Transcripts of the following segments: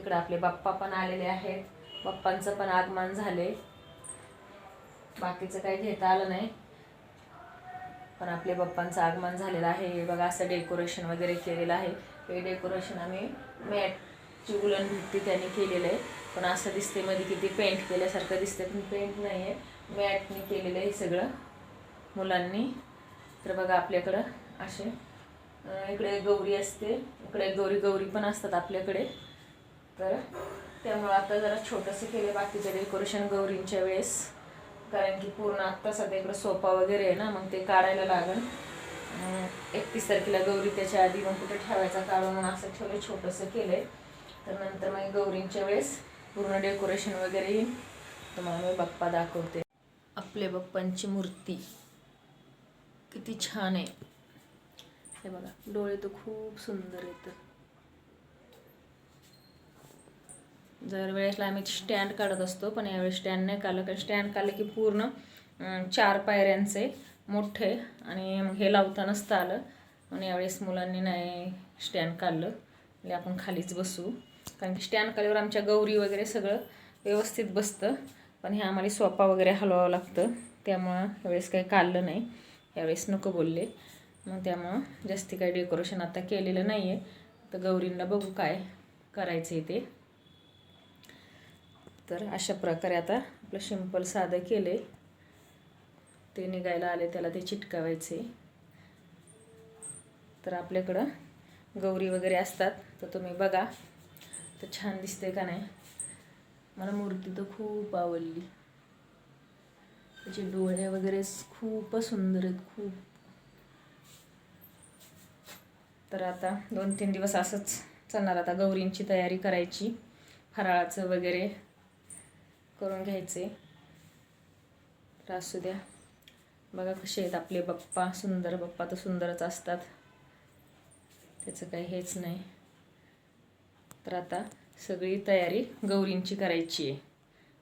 तिकडे आपले बाप्पा पण आलेले आहेत. बाप्पांचं पण आगमन झाले. बाकीचं काही घेता आलं नाही. पण आपले बाप्पांचं आगमन झालेलं आहे. बघा असं डेकोरेशन वगैरे केलेलं आहे. हे डेकोरेशन आम्ही मॅटची उलन भित्ती त्यांनी केलेलं आहे. पण असं दिसते मध्ये किती पेंट केल्यासारखं दिसते पण पेंट नाही आहे मॅटने केलेलं आहे सगळं मुलांनी. तर बघा आपल्याकडं असे इकडे गौरी असते. इकडे गौरी गौरी पण असतात आपल्याकडे. तर त्यामुळं आता जरा छोटंसं केलं बाकीचं डेकोरेशन गौरींच्या वेळेस. कारण की पूर्ण आत्ता सध्या इकडं सोफा वगैरे आहे ना मग ते काढायला लागेल. एकतीस तारखेला गौरी त्याच्या आधी मग कुठे ठेवायचा काढून म्हणून असं ठेवलं छोटंसं केलं आहे तर नंतर मग गौरींच्या वेळेस पूर्ण डेकोरेशन वगैरे येईल. तुम्हाला मी बाप्पा दाखवते. आपले बाप्पांची मूर्ती. किती छान आहे. हे बघा डोळे तर खूप सुंदर येतं जर वेळेसला आम्ही स्टँड काढत असतो पण यावेळेस स्टँड नाही काढलं. कारण स्टँड काढलं की पूर्ण चार पायऱ्यांचे मोठे आणि मग हे लावता नसतं आलं म्हणून यावेळेस मुलांनी नाही स्टँड काढलं. म्हणजे आपण खालीच बसू. कारण की स्टँड काढल्यावर आमच्या गौरी वगैरे सगळं व्यवस्थित बसतं. पण हे आम्हाला सोपा वगैरे हलवावं लागतं. त्यामुळं यावेळेस काही काढलं नाही. यावेळेस नको बोलले. मग त्यामुळं जास्ती काही डेकोरेशन आता केलेलं नाही आहे तर गौरींना बघू काय करायचं आहे ते. तर अशा प्रकारे आता आपलं शिंपल साधं केले ते निघायला आले त्याला ते चिटकावायचे. तर आपल्याकडं गौरी वगैरे असतात तर तुम्ही बघा. तर छान दिसते का नाही? मला मूर्ती तर खूप आवडली. त्याचे डोळे वगैरे खूपच सुंदर आहेत खूप. तर आता दोन तीन दिवस असंच चालणार. आता गौरींची तयारी करायची. फराळाचं वगैरे करून घ्यायचे. तर असू द्या. बघा कसे आहेत आपले बाप्पा. सुंदर बाप्पा तर सुंदरच असतात. त्याचं काही हेच नाही. तर आता सगळी तयारी गौरींची करायची आहे.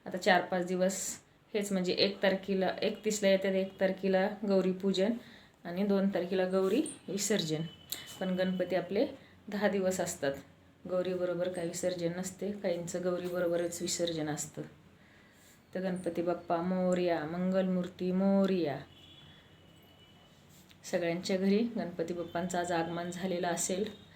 आता चार पाच दिवस हेच म्हणजे एक तारखेला एकतीसला येतात एक तारखेला गौरी पूजन आणि दोन तारखेला गौरी विसर्जन. पण गणपती आपले दहा दिवस असतात. गौरीबरोबर काही विसर्जन नसते. काहींचं गौरीबरोबरच विसर्जन असतं. तर गणपती बाप्पा मोर्या मंगलमूर्ती मोर्या. सगळ्यांच्या घरी गणपती बाप्पांचं आज आगमन झालेलं असेल.